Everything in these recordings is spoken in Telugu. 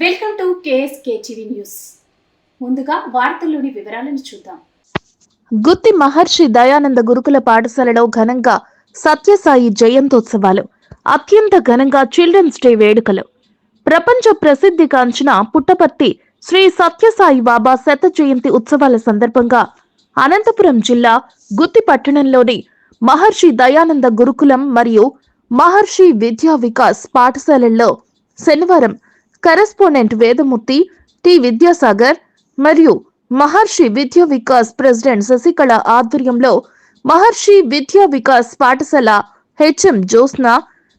Welcome to KSK TV news. ముందుగా వార్తల్లోని వివరాలను చూద్దాం. గుత్తి మహర్షి దయానంద గురుకుల పాఠశాలలో ఘనంగా సత్యసాయి జయంతోత్సవాలు. అత్యంత ఘనంగా చిల్డ్రన్స్ డే వేడుకలు. ప్రపంచ ప్రసిద్ధి కాంచిన పుట్టపర్తి శ్రీ సత్యసాయి బాబా శత జయంతి ఉత్సవాల సందర్భంగా అనంతపురం జిల్లా గుత్తి పట్టణంలోని మహర్షి దయానంద గురుకులం మరియు మహర్షి విద్యా వికాస్ పాఠశాలల్లో శనివారం కరెస్పాండెంట్ వేదమూర్తి టి విద్యాసాగర్ మరియు మహర్షి విద్యా వికాస్ ప్రెసిడెంట్ శశికళ ఆధ్వర్యంలో మహర్షి విద్యా వికాస్ పాఠశాల హెచ్ఎం జ్యోత్స్న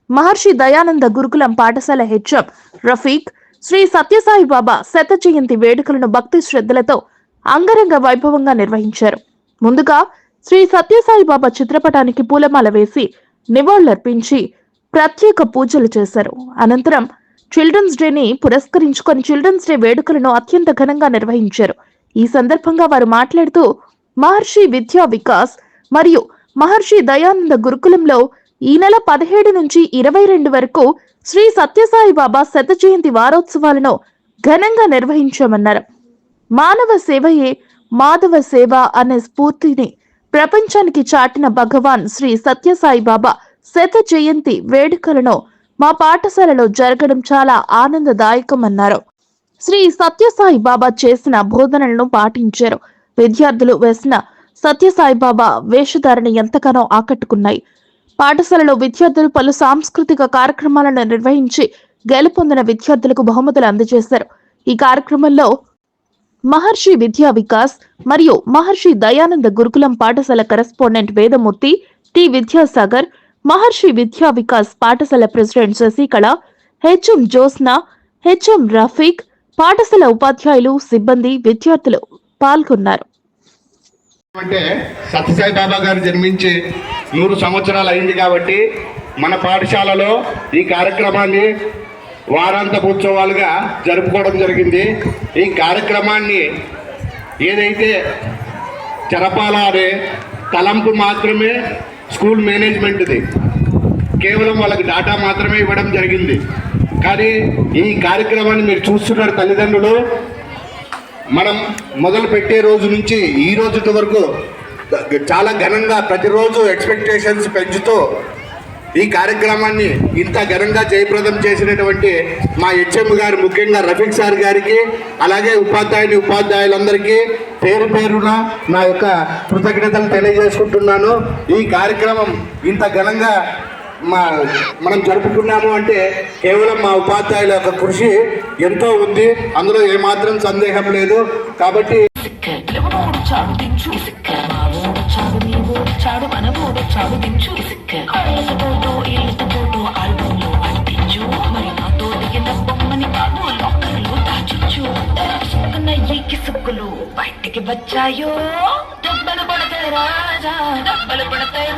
మహర్షి దయానంద గురుకులం పాఠశాల హెచ్ఎం రఫీక్ శ్రీ సత్యసాయి బాబా శత జయంతి వేడుకలను భక్తి శ్రద్ధలతో అంగరంగ వైభవంగా నిర్వహించారు. ముందుగా శ్రీ సత్యసాయి బాబా చిత్రపటానికి పూలమాల వేసి నివాళులర్పించి ప్రత్యేక పూజలు చేశారు. అనంతరం చిల్డ్రన్స్ డేని పురస్కరించుకొని చిల్డ్రన్స్ డే వేడుకలను అత్యంత ఘనంగా నిర్వహించారు. ఈ సందర్భంగా వారు మాట్లాడుతూ మహర్షి విద్యా వికాస్ మరియు మహర్షి దయానంద గురుకులంలో ఈ నెల పదిహేడు నుంచి ఇరవై రెండు వరకు శ్రీ సత్యసాయి బాబా శత జయంతి వారోత్సవాలను ఘనంగా నిర్వహించామన్నారు. మానవ సేవయే మాధవ సేవ అనే స్ఫూర్తిని ప్రపంచానికి చాటిన భగవాన్ శ్రీ సత్యసాయి బాబా శత జయంతి వేడుకలను మా పాఠశాలలో జరగడం చాలా ఆనందదాయకమన్నారు. శ్రీ సత్యసాయి బాబా చేసిన బోధనలను పాటించారు. విద్యార్థులు వేసిన సత్యసాయి బాబా వేషధారణ ఎంతగానో ఆకట్టుకున్నాయి. పాఠశాలలో విద్యార్థులు పలు సాంస్కృతిక కార్యక్రమాలను నిర్వహించి గెలుపొందిన విద్యార్థులకు బహుమతులు అందజేశారు. ఈ కార్యక్రమంలో మహర్షి విద్యా వికాస్ మరియు మహర్షి దయానంద గురుకులం పాఠశాల కరెస్పాండెంట్ వేదమూర్తి టి విద్యాసాగర్ మహర్షి విద్యా వికాస్ పాఠశాల president Sasikala HM Jyothsna HM Rafiq పాఠశాల ఉపాధ్యాయులు సిబ్బంది విద్యార్థులు పాల్గొన్నారు. అంటే సత్యసాయి బాబా గారు జన్మించి నూరు సంవత్సరాలు అయింది కాబట్టి మన పాఠశాలలో ఈ కార్యక్రమాన్ని వారాంత ఉత్సవాలుగా జరుపుకోవడం జరిగింది. ఈ కార్యక్రమాన్ని ఏదైతే జరపాలా అనే తలంపు మాత్రమే స్కూల్ మేనేజ్మెంట్ది. కేవలం వాళ్ళకి డాటా మాత్రమే ఇవ్వడం జరిగింది. కానీ ఈ కార్యక్రమాన్ని మీరు చూస్తున్నారు తల్లిదండ్రులు. మనం మొదలు పెట్టే రోజు నుంచి ఈ రోజు వరకు చాలా ఘనంగా ప్రతిరోజు ఎక్స్పెక్టేషన్స్ పెంచుతూ ఈ కార్యక్రమాన్ని ఇంత ఘనంగా జయప్రదం చేసినటువంటి మా హెచ్ఎం గారు ముఖ్యంగా రఫీక్ సార్ గారికి అలాగే ఉపాధ్యాయుని ఉపాధ్యాయులందరికీ పేరు పేరున నా యొక్క కృతజ్ఞతలు తెలియజేసుకుంటున్నాను. ఈ కార్యక్రమం ఇంత ఘనంగా మా మనం జరుపుకున్నాము అంటే కేవలం మా ఉపాధ్యాయుల యొక్క కృషి ఎంతో ఉంది. అందులో ఏమాత్రం సందేహం లేదు. కాబట్టి ఎవడోడు చాడు దించు మా చాడు దించు కాళ్ళ ఫోటో ఇళ్ళ ఫోటో ఆల్బమ్లో అంటించు. మరి నాతో దిగిన బొమ్మని బాబు లాకర్లో దాచిచ్చు సుక్కున ఎక్కి సుక్కులు బయటికి వచ్చాయో? దెబ్బలు పడతాయి రాజా దెబ్బలు పడతాయి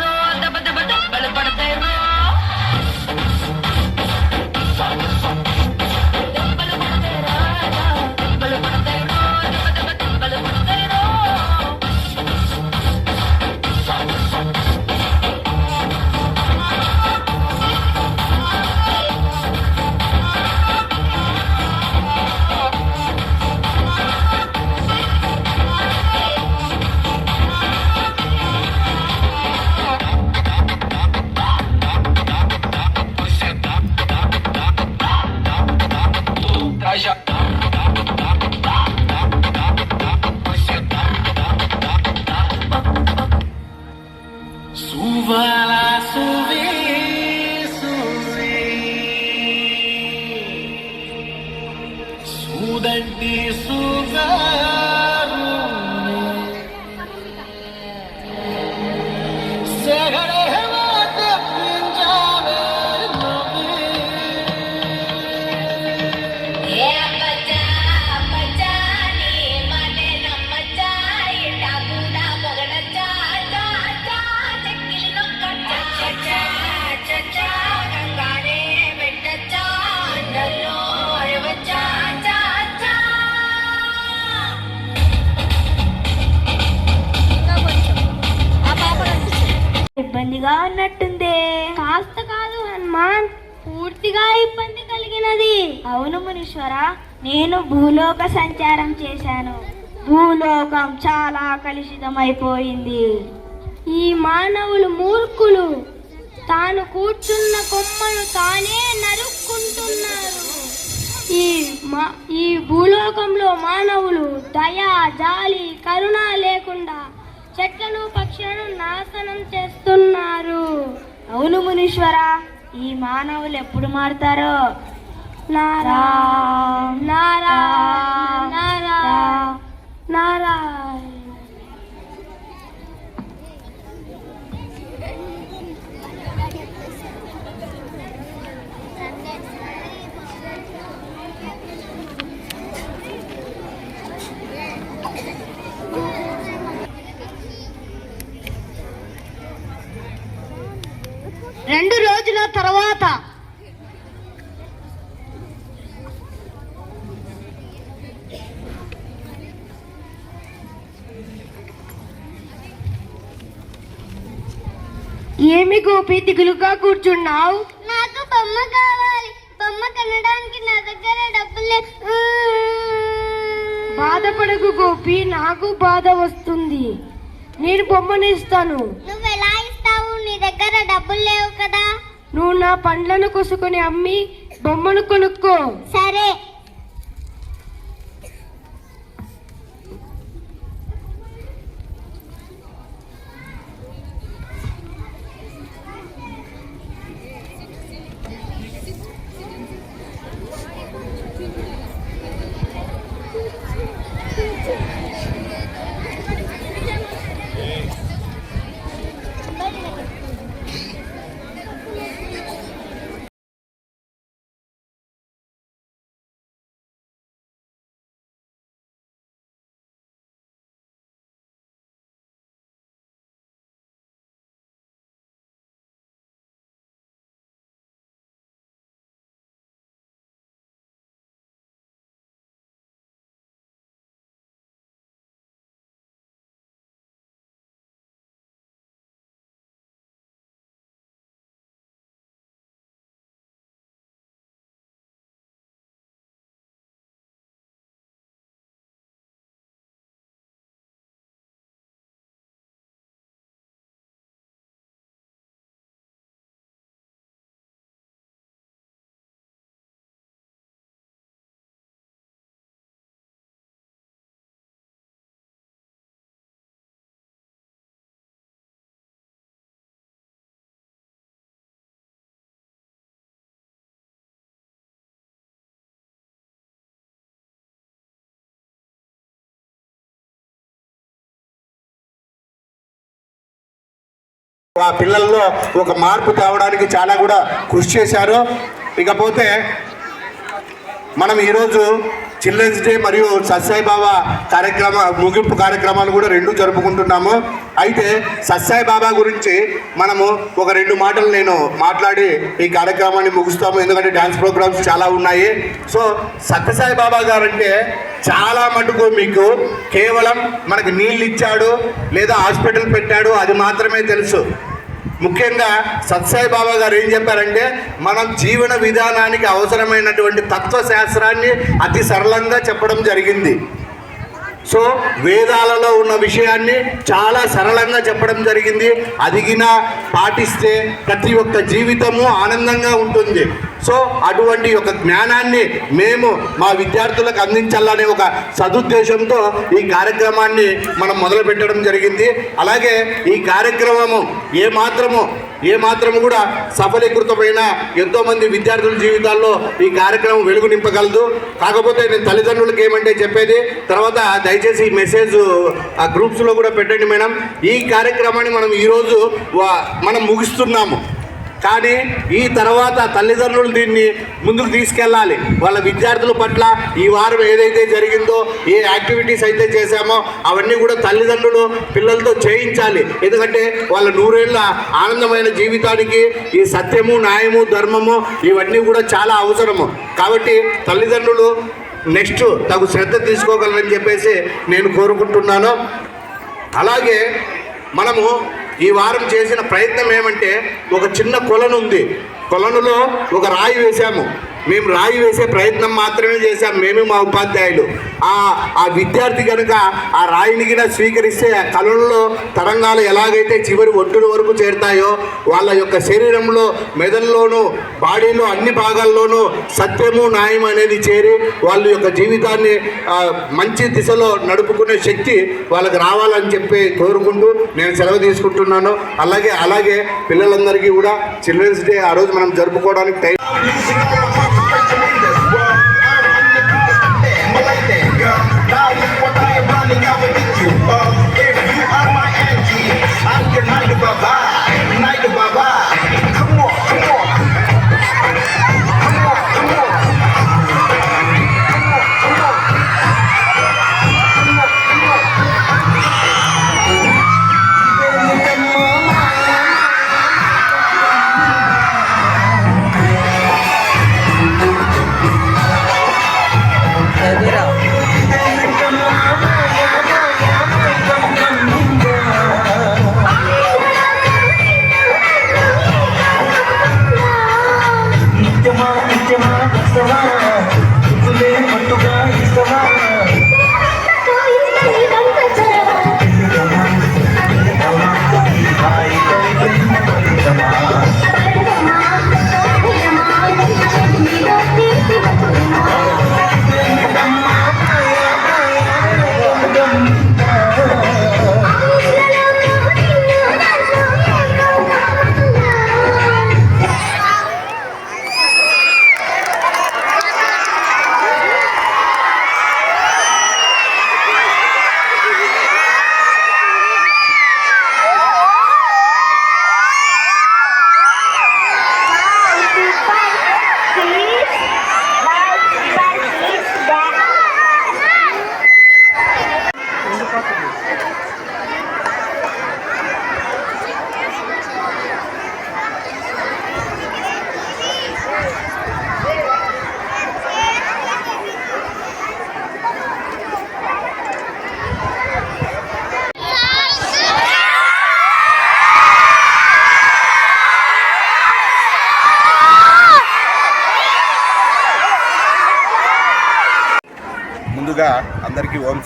హనుమాన్. పూర్తిగా ఇబ్బంది కలిగి జరిగినది అవును మునీశ్వర నేను భూలోక సంచారం చేశాను. భూలోకం చాలా కలుషితమైపోయింది. ఈ మానవులు మూర్ఖులు. తాను కూర్చున్న కొమ్మను తానే నరుక్కుంటున్నారు. ఈ మా ఈ భూలోకంలో మానవులు దయ జాలి కరుణ లేకుండా చెట్లను పక్షులను నాశనం చేస్తున్నారు. అవును మునీశ్వర. ఈ మానవులు ఎప్పుడు మారుతారో? నారా నారా నారా నారా రెండు రోజుల తర్వాత. ఏమి గోపి దిగులుగా కూర్చున్నావు? నాకు బొమ్మ కావాలి. బొమ్మ కొనడానికి నా దగ్గర డబ్బులు బాధపడకు గోపి నాకు బాధ వస్తుంది. నేను బొమ్మను ఇస్తాను నువ్వు ఎలా ఇస్తావు నీ దగ్గర డబ్బులు లేవు కదా. నువ్వు నా పండ్లను కొసుకొని అమ్మి బొమ్మను కొనుక్కో. సరే. ఆ పిల్లల్లో ఒక మార్పు తేవడానికి చాలా కూడా కృషి చేశారు. ఇకపోతే మనం ఈరోజు చిల్డ్రన్స్ డే మరియు సత్సాయి బాబా కార్యక్రమ ముగింపు కార్యక్రమాలు కూడా రెండు జరుపుకుంటున్నాము. అయితే సత్సాయి బాబా గురించి మనము ఒక రెండు మాటలు నేను మాట్లాడి ఈ కార్యక్రమాన్ని ముగుస్తాము. ఎందుకంటే డ్యాన్స్ ప్రోగ్రామ్స్ చాలా ఉన్నాయి. సో సత్యసాయి బాబా గారు అంటే చాలా మటుకు మీకు కేవలం మనకు నీళ్ళు ఇచ్చాడు లేదా హాస్పిటల్ పెట్టాడు అది మాత్రమే తెలుసు. ముఖ్యంగా సత్సాయి బాబా గారు ఏం చెప్పారంటే మనం జీవన విధానానికి అవసరమైనటువంటి తత్వశాస్త్రాన్ని అతి సరళంగా చెప్పడం జరిగింది. సో వేదాలలో ఉన్న విషయాన్ని చాలా సరళంగా చెప్పడం జరిగింది. అదిగిన పాటిస్తే ప్రతి ఒక్క జీవితము ఆనందంగా ఉంటుంది. సో అటువంటి ఒక జ్ఞానాన్ని మేము మా విద్యార్థులకు అందించాలనే ఒక సదుద్దేశంతో ఈ కార్యక్రమాన్ని మనం మొదలుపెట్టడం జరిగింది. అలాగే ఈ కార్యక్రమము ఏ మాత్రము ఏ మాత్రము కూడా సఫలీకృతమైన ఎంతోమంది విద్యార్థుల జీవితాల్లో ఈ కార్యక్రమం వెలుగు నింపగలదు. కాకపోతే నేను తల్లిదండ్రులకు ఏమంటే చెప్పేది తర్వాత దయచేసి ఈ మెసేజ్ ఆ గ్రూప్స్లో కూడా పెట్టండి మేడం. ఈ కార్యక్రమాన్ని మనం ఈరోజు వా- మనం ముగిస్తున్నాము. కానీ ఈ తర్వాత తల్లిదండ్రులు దీన్ని ముందుకు తీసుకెళ్ళాలి. వాళ్ళ విద్యార్థుల పట్ల ఈ వారం ఏదైతే జరిగిందో ఏ యాక్టివిటీస్ అయితే చేశామో అవన్నీ కూడా తల్లిదండ్రులు పిల్లలతో చేయించాలి. ఎందుకంటే వాళ్ళ నూరేళ్ళ ఆనందమైన జీవితానికి ఈ సత్యము న్యాయము ధర్మము ఇవన్నీ కూడా చాలా అవసరము. కాబట్టి తల్లిదండ్రులు నెక్స్ట్ తగు శ్రద్ధ తీసుకోగలరని చెప్పేసి నేను కోరుకుంటున్నాను. అలాగే మనము ఈ వారం చేసిన ప్రయత్నం ఏమంటే ఒక చిన్న కొలను ఉంది. కొలనులో ఒక రాయి వేశాము. మేము రాయి వేసే ప్రయత్నం మాత్రమే చేశాం. మేము మా ఉపాధ్యాయులు. ఆ ఆ విద్యార్థి కనుక ఆ రాయిని కూడా స్వీకరిస్తే ఆ కళల్లో తరంగాలు ఎలాగైతే చివరి ఒడ్డుల వరకు చేరుతాయో వాళ్ళ యొక్క శరీరంలో మెదల్లోనూ బాడీలో అన్ని భాగాల్లోనూ సత్యము న్యాయం అనేది చేరి వాళ్ళ యొక్క జీవితాన్ని మంచి దిశలో నడుపుకునే శక్తి వాళ్ళకి రావాలని చెప్పి కోరుకుంటూ నేను సెలవు తీసుకుంటున్నాను. అలాగే అలాగే పిల్లలందరికీ కూడా చిల్డ్రన్స్ డే ఆ రోజు మనం జరుపుకోవడానికి టైం Thank you.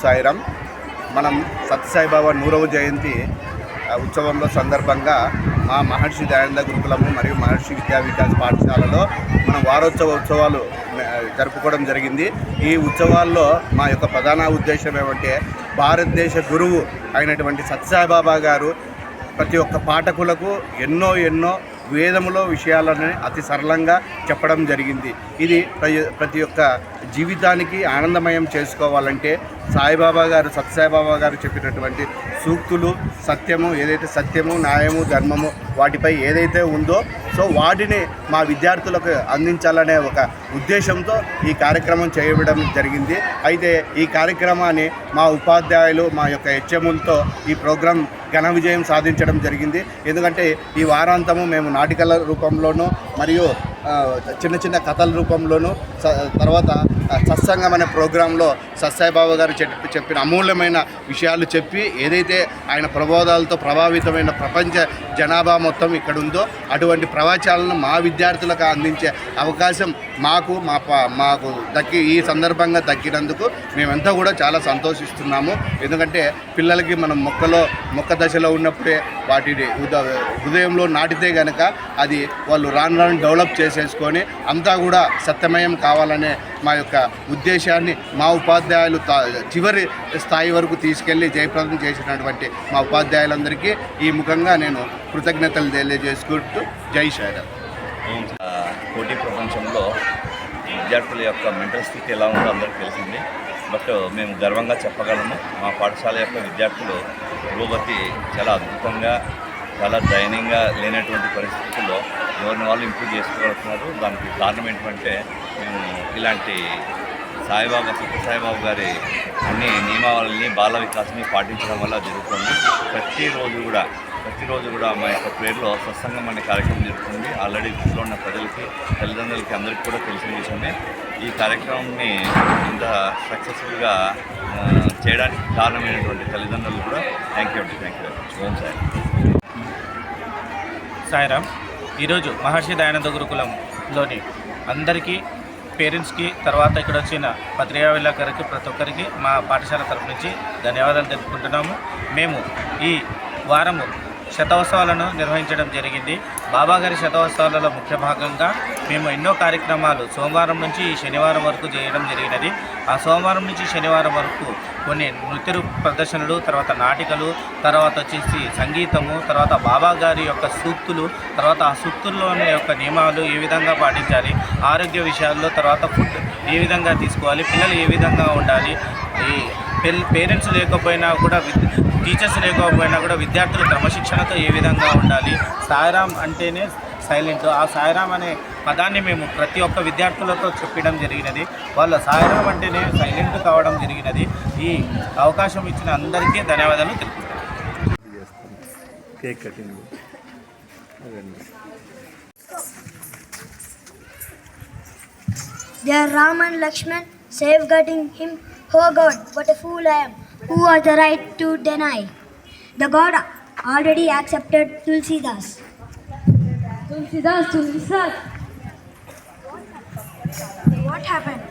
సాయిరం. మనం సత్యసాయిబాబా నూరవ జయంతి ఆ, ఉత్సవంలో సందర్భంగా మా మహర్షి దయానంద గురుకులము మరియు మహర్షి విద్యా వికాస్ పాఠశాలలో మనం వారోత్సవ ఉత్సవాలు జరుపుకోవడం జరిగింది. ఈ ఉత్సవాల్లో మా యొక్క ప్రధాన ఉద్దేశం ఏమంటే భారతదేశ గురువు అయినటువంటి సత్యసాయిబాబా గారు ప్రతి ఒక్క పాఠకులకు ఎన్నో ఎన్నో వేదములో విషయాలను అతి సరళంగా చెప్పడం జరిగింది. ఇది ప్రతి ఒక్క జీవితానికి ఆనందమయం చేసుకోవాలంటే సాయిబాబా గారు సత్యసాయిబాబా గారు చెప్పినటువంటి సూక్తులు సత్యము ఏదైతే సత్యము న్యాయము ధర్మము వాటిపై ఏదైతే ఉందో సో వాటిని మా విద్యార్థులకు అందించాలనే ఒక ఉద్దేశంతో ఈ కార్యక్రమం చేయడం జరిగింది. అయితే ఈ కార్యక్రమాన్ని మా ఉపాధ్యాయులు మా యొక్క హెచ్ఎములతో ఈ ప్రోగ్రాం ఘన విజయం సాధించడం జరిగింది. ఎందుకంటే ఈ వారాంతము మేము నాటికల రూపంలోనూ మరియు చిన్న చిన్న కథల రూపంలోనూ స- తర్వాత సత్సంగం అనే ప్రోగ్రాంలో సత్సాయిబాబా గారు చెప్పిన అమూల్యమైన విషయాలు చెప్పి ఏదైతే ఆయన ప్రబోధాలతో ప్రభావితమైన ప్రపంచ జనాభా మొత్తం ఇక్కడ ఉందో అటువంటి ప్రవచనాలను మా విద్యార్థులకు అందించే అవకాశం మాకు మా మాకు దక్కి ఈ సందర్భంగా దక్కినందుకు మేమంతా కూడా చాలా సంతోషిస్తున్నాము. ఎందుకంటే పిల్లలకి మనం మొక్కలో మొక్క దశలో ఉన్నప్పుడే వాటిని హృదయంలో నాటితే గనక అది వాళ్ళు రాను రాను డెవలప్ చేసి చేసేసుకొని అంతా కూడా సత్యమయం కావాలనే మా యొక్క ఉద్దేశాన్ని మా ఉపాధ్యాయులు తా- చివరి స్థాయి వరకు తీసుకెళ్ళి జయప్రదం చేసినటువంటి మా ఉపాధ్యాయులందరికీ ఈ ముఖంగా నేను కృతజ్ఞతలు తెలియజేసుకుంటూ జై శ్రీరామ్. పోటీ ప్రపంచంలో విద్యార్థుల యొక్క మెంటల్ స్థితి ఎలా ఉందో అందరికీ తెలిసింది. బట్ మేము గర్వంగా చెప్పగలము మా పాఠశాల యొక్క విద్యార్థులు రూపతి చాలా అద్భుతంగా చాలా దయనీయంగా లేనటువంటి పరిస్థితుల్లో ఎవరిని వాళ్ళు ఇంప్రూవ్ చేసుకోగలుగుతున్నారు. దానికి కారణం ఏంటంటే మేము ఇలాంటి సాయిబాబా సత్య సాయిబాబు గారి అన్ని నియమావళిని బాల వికాసాన్ని పాటించడం వల్ల జరుగుతుంది. ప్రతిరోజు కూడా ప్రతిరోజు కూడా మా యొక్క పేరులో సత్సంగం అనే కార్యక్రమం జరుగుతుంది. ఆల్రెడీ ఇంట్లో ఉన్న ప్రజలకి తల్లిదండ్రులకి అందరికీ కూడా తెలిసిన విషయమే. ఈ కార్యక్రమాన్ని ఇంత సక్సెస్ఫుల్గా చేయడానికి కారణమైనటువంటి తల్లిదండ్రులు కూడా. థ్యాంక్ యూ అండి. Thank you Om Sai. Sairam ఈరోజు మహర్షి దయానంద గురుకులంలోని అందరికీ పేరెంట్స్కి తర్వాత ఇక్కడ వచ్చిన పత్రికా విలేకరికి ప్రతి ఒక్కరికి మా పాఠశాల తరఫు నుంచి ధన్యవాదాలు తెలుపుకుంటున్నాము. మేము ఈ వారము శతోత్సవాలను నిర్వహించడం జరిగింది. బాబాగారి శతోత్సవాలలో ముఖ్య భాగంగా మేము ఎన్నో కార్యక్రమాలు సోమవారం నుంచి ఈ శనివారం వరకు చేయడం జరిగినది. ఆ సోమవారం నుంచి శనివారం వరకు కొన్ని నృత్య ప్రదర్శనలు తర్వాత నాటికలు తర్వాత వచ్చేసి సంగీతము తర్వాత బాబా గారి యొక్క సూక్తులు తర్వాత ఆ సూక్తుల్లోని యొక్క నియమాలు ఏ విధంగా పాటించాలి ఆరోగ్య విషయాల్లో తర్వాత ఫుడ్ ఏ విధంగా తీసుకోవాలి పిల్లలు ఏ విధంగా ఉండాలి ఈ పేరెంట్స్ లేకపోయినా కూడా టీచర్స్ లేకపోయినా కూడా విద్యార్థులు క్రమశిక్షణతో ఏ విధంగా ఉండాలి సాయిరామ్ అంటేనే సైలెంట్. ఆ సాయిరామ్ అనే పదాన్ని మేము ప్రతి ఒక్క విద్యార్థులతో చెప్పడం జరిగినది. వాళ్ళ సాయిరామ్ అంటేనే సైలెంట్ కావడం జరిగినది. ఈ అవకాశం ఇచ్చిన అందరికీ ధన్యవాదాలు తెలుపుతాను cake cutting. There Ram and Lakshman safeguarding him. Oh God, what a fool I am. Who has the right to deny? The God already accepted Tulsidas. Tulsidas, Tulsidas. What happened?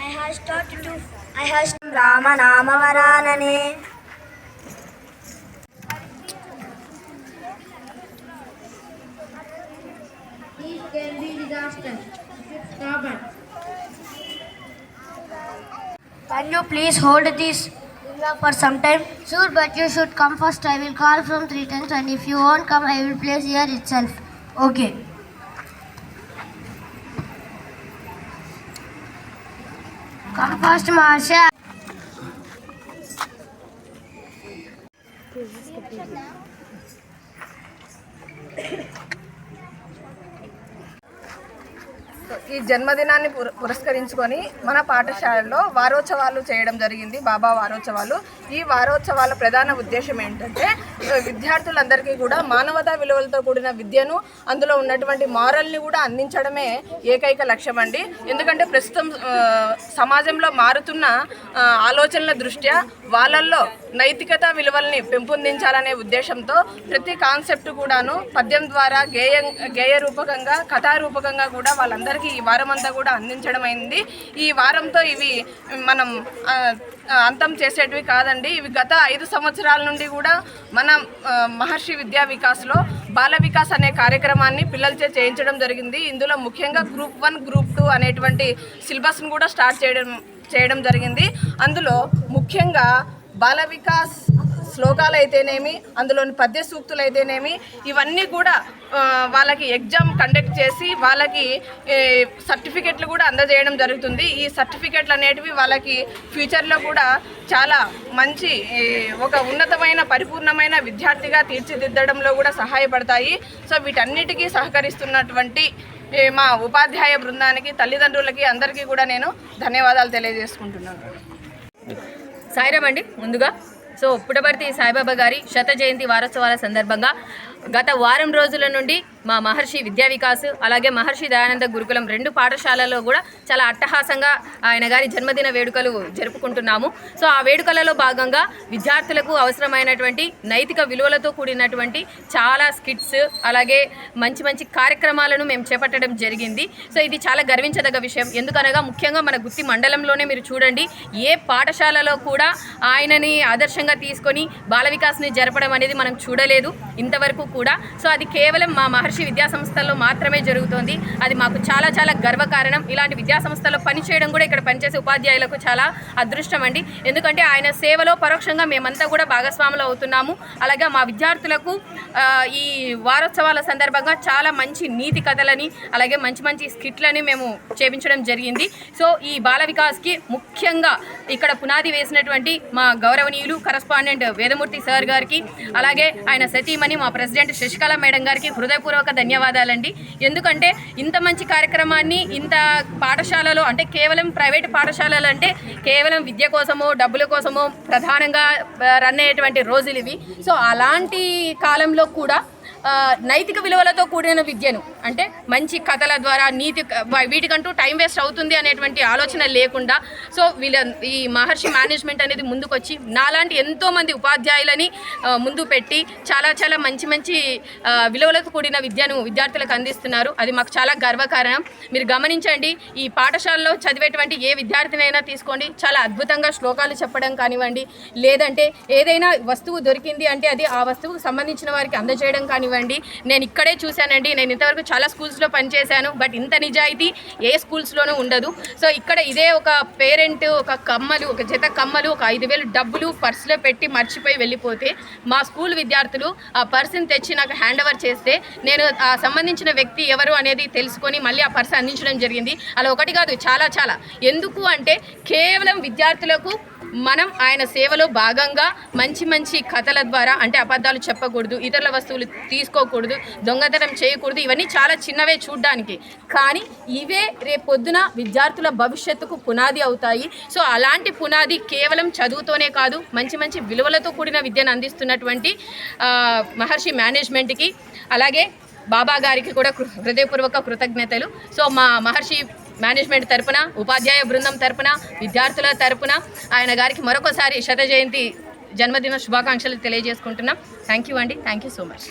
I have started to. I have Rama Nama can be disaster. It. Can you please hold this for some time? Sure, but you should come first. I will call from three times, and if you won't come, I will place here itself. Okay. Come first, Marsha. ఈ జన్మదినాన్ని పుర- పురస్కరించుకొని మన పాఠశాలలో వారోత్సవాలు చేయడం జరిగింది బాబా వారోత్సవాలు. ఈ వారోత్సవాల ప్రధాన ఉద్దేశం ఏంటంటే విద్యార్థులందరికీ కూడా మానవతా విలువలతో కూడిన విద్యను అందులో ఉన్నటువంటి మారల్ని కూడా అందించడమే ఏకైక లక్ష్యం అండి. ఎందుకంటే ప్రస్తుతం సమాజంలో మారుతున్న ఆలోచనల దృష్ట్యా వాళ్ళల్లో నైతికత విలువల్ని పెంపొందించాలనే ఉద్దేశంతో ప్రతి కాన్సెప్ట్ కూడాను పద్యం ద్వారా గేయ గేయ రూపకంగా కథారూపకంగా కూడా వాళ్ళందరికీ ఈ వారం అంతా కూడా అందించడం అయింది ఈ వారంతో ఇవి మనం అంతం చేసేటివి కాదండి. ఇవి గత ఐదు సంవత్సరాల నుండి కూడా మన మహర్షి విద్యా వికాస్లో బాల వికాస్ అనే కార్యక్రమాన్ని పిల్లలచే చేయించడం జరిగింది. ఇందులో ముఖ్యంగా గ్రూప్ వన్ గ్రూప్ టూ అనేటువంటి సిలబస్ను కూడా స్టార్ట్ చేయడం చేయడం జరిగింది. అందులో ముఖ్యంగా బాల వికాస్ శ్లోకాలు అయితేనేమి అందులోని పద్య సూక్తులు అయితేనేమి ఇవన్నీ కూడా వాళ్ళకి ఎగ్జామ్ కండక్ట్ చేసి వాళ్ళకి సర్టిఫికెట్లు కూడా అందజేయడం జరుగుతుంది. ఈ సర్టిఫికెట్లు అనేటివి వాళ్ళకి ఫ్యూచర్లో కూడా చాలా మంచి ఒక ఉన్నతమైన పరిపూర్ణమైన విద్యార్థిగా తీర్చిదిద్దడంలో కూడా సహాయపడతాయి. సో వీటన్నిటికీ సహకరిస్తున్నటువంటి మా ఉపాధ్యాయ బృందానికి తల్లిదండ్రులకి అందరికీ కూడా నేను ధన్యవాదాలు తెలియజేసుకుంటున్నాను. సాయిరామండి ముందుగా. సో పుట్టపర్తి సాయిబాబా గారి శత జయంతి వారోత్సవాల సందర్భంగా గత వారం రోజుల నుండి మా మహర్షి విద్యా వికాస్ అలాగే మహర్షి దయానంద గురుకులం రెండు పాఠశాలలో కూడా చాలా అట్టహాసంగా ఆయన గారి జన్మదిన వేడుకలు జరుపుకుంటున్నాము. సో ఆ వేడుకలలో భాగంగా విద్యార్థులకు అవసరమైనటువంటి నైతిక విలువలతో కూడినటువంటి చాలా స్కిట్స్ అలాగే మంచి మంచి కార్యక్రమాలను మేము చేపట్టడం జరిగింది. సో ఇది చాలా గర్వించదగ్గ విషయం. ఎందుకనగా ముఖ్యంగా మన గుత్తి మండలంలోనే మీరు చూడండి ఏ పాఠశాలలో కూడా ఆయనని ఆదర్శంగా తీసుకొని బాల వికాస్ని జరపడం అనేది మనం చూడలేదు. ఇంతవరకు కూడా. సో అది కేవలం మా మహర్షి విద్యా సంస్థల్లో మాత్రమే జరుగుతోంది. అది మాకు చాలా చాలా గర్వకారణం ఇలాంటి విద్యా సంస్థల్లో పనిచేయడం కూడా ఇక్కడ పనిచేసే ఉపాధ్యాయులకు చాలా అదృష్టం అండి. ఎందుకంటే ఆయన సేవలో పరోక్షంగా మేమంతా కూడా భాగస్వాములు అవుతున్నాము. అలాగే మా విద్యార్థులకు ఈ వారోత్సవాల సందర్భంగా చాలా మంచి నీతి కథలని అలాగే మంచి మంచి స్కిట్లని మేము చేపించడం జరిగింది. సో ఈ బాల వికాస్కి ముఖ్యంగా ఇక్కడ పునాది వేసినటువంటి మా గౌరవనీయులు కరస్పాండెంట్ వేదమూర్తి సార్ గారికి అలాగే ఆయన సతీమణి మా ప్రెసిడెంట్ శశికళ మేడం గారికి హృదయపూర్వక ధన్యవాదాలండి. ఎందుకంటే ఇంత మంచి కార్యక్రమాన్ని ఇంత పాఠశాలలో అంటే కేవలం ప్రైవేట్ పాఠశాలలు అంటే కేవలం విద్య కోసమో డబ్బుల కోసమో ప్రధానంగా రన్ అయ్యేటువంటి రోజులు ఇవి. సో అలాంటి కాలంలో కూడా నైతిక విలువలతో కూడిన విద్యను అంటే మంచి కథల ద్వారా నీతి వీటికంటూ టైం వేస్ట్ అవుతుంది అనేటువంటి ఆలోచన లేకుండా సో వీళ్ళ ఈ మహర్షి మేనేజ్మెంట్ అనేది ముందుకొచ్చి నాలాంటి ఎంతోమంది ఉపాధ్యాయులని ముందు పెట్టి చాలా చాలా మంచి మంచి విలువలతో కూడిన విద్యను విద్యార్థులకు అందిస్తున్నారు. అది మాకు చాలా గర్వకారణం. మీరు గమనించండి ఈ పాఠశాలలో చదివేటువంటి ఏ విద్యార్థినైనా తీసుకోండి. చాలా అద్భుతంగా శ్లోకాలు చెప్పడం కానివ్వండి లేదంటే ఏదైనా వస్తువు దొరికింది అంటే అది ఆ వస్తువుకు సంబంధించిన వారికి అందజేయడం కానివ్వండి. నేను ఇక్కడే చూశానండి నేను ఇంతవరకు చాలా స్కూల్స్లో పనిచేశాను బట్ ఇంత నిజాయితీ ఏ స్కూల్స్లోనూ ఉండదు. సో ఇక్కడ ఇదే ఒక పేరెంట్ ఒక కమ్మలు ఒక జత కమ్మలు ఒక ఐదు వేలు డబ్బులు పర్సులో పెట్టి మర్చిపోయి వెళ్ళిపోతే మా స్కూల్ విద్యార్థులు ఆ పర్సన్ తెచ్చి నాకు హ్యాండ్ ఓవర్ చేస్తే నేను ఆ సంబంధించిన వ్యక్తి ఎవరు అనేది తెలుసుకొని మళ్ళీ ఆ పర్స్ అందించడం జరిగింది. అలా ఒకటి కాదు చాలా చాలా. ఎందుకు అంటే కేవలం విద్యార్థులకు మనం ఆయన సేవలో భాగంగా మంచి మంచి కథల ద్వారా అంటే అబద్ధాలు చెప్పకూడదు ఇతరుల వస్తువులు తీసుకోకూడదు దొంగతనం చేయకూడదు ఇవన్నీ చాలా చిన్నవే చూడ్డానికి. కానీ ఇవే రేపొద్దున విద్యార్థుల భవిష్యత్తుకు పునాది అవుతాయి. సో అలాంటి పునాది కేవలం చదువుతోనే కాదు మంచి మంచి విలువలతో కూడిన విద్యను అందిస్తున్నటువంటి మహర్షి మేనేజ్మెంట్కి అలాగే బాబా గారికి కూడా హృదయపూర్వక కృతజ్ఞతలు. సో మా మహర్షి మేనేజ్మెంట్ తరపున ఉపాధ్యాయ బృందం తరపున విద్యార్థుల తరపున ఆయన గారికి మరొకసారి శత జయంతి జన్మదిన శుభాకాంక్షలు తెలియజేసుకుంటున్నాం. థ్యాంక్ యూ అండి. Thank you so much